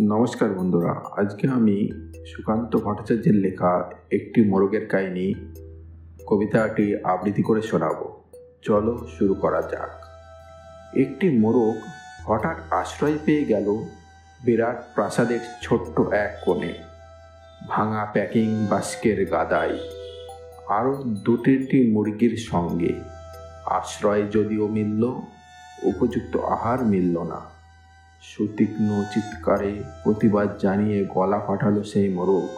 নমস্কার বন্ধুরা, আজকে আমি সুকান্ত ভট্টাচার্যের লেখা একটি মোরগের কাহিনী কবিতাটি আবৃত্তি করে শোনাবো। চলো শুরু করা যাক। একটি মোরগ হঠাৎ আশ্রয় পেয়ে গেল বিরাট প্রাসাদের ছোট্ট এক কোণে। ভাঙা প্যাকিং বাস্কের গাদায়, আরও দু তিনটি মুরগির সঙ্গে। আশ্রয় যদিও মিলল, উপযুক্ত আহার মিলল না। সুতীক্ষ্ণ চিৎকারে প্রতিবাদ জানিয়ে গলা ফাটালো সেই মোরগ,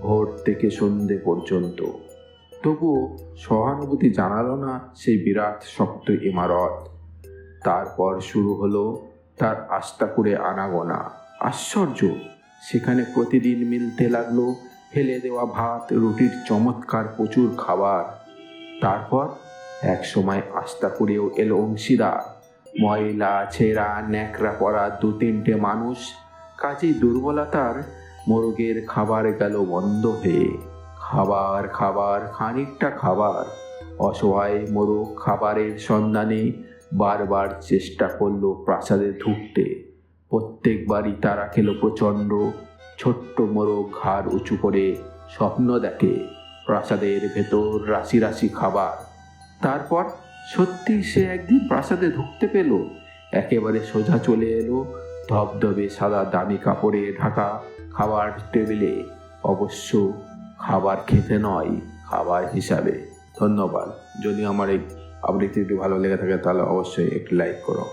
ভোর থেকে সন্ধে পর্যন্ত। তবুও সহানুভূতি জানালো না সেই বিরাট শক্ত ইমারত। তারপর শুরু হলো তার আস্থা করে আনাগোনা। আশ্চর্য! সেখানে প্রতিদিন মিলতে লাগল ফেলে দেওয়া ভাত, রুটির চমৎকার প্রচুর খাবার। তারপর এক সময় আস্থা করেও এলো অংশীদার। ময়লা, ছেঁড়া, ন্যাকড়া পরা দু তিনটে মানুষ, কাজেই দুর্বলতার মোরগের খাবার গেল বন্ধ হয়ে। খাবার খাবার, খানিকটা খাবার। অসহায় মোরগ খাবারের সন্ধানে বারবার চেষ্টা করল প্রাসাদে ঢুকতে। প্রত্যেকবারই তারা খেলো প্রচণ্ড। ছোট্ট মোরগ ঘাড় উঁচু করে স্বপ্ন দেখে প্রাসাদের ভেতর রাশি রাশি খাবার। তারপর সত্যি সে একদিন প্রাসাদে ঢুকতে পেল। একেবারে সোজা চলে এলো ধবধবে সাদা দামি কাপড়ে ঢাকা খাবার টেবিলে। অবশ্য খাবার খেতে নয়, খাবার হিসাবে। ধন্যবাদ। যদি আমার এই আবৃত্তিটি ভালো লেগে থাকে, তাহলে অবশ্যই একটি লাইক করো।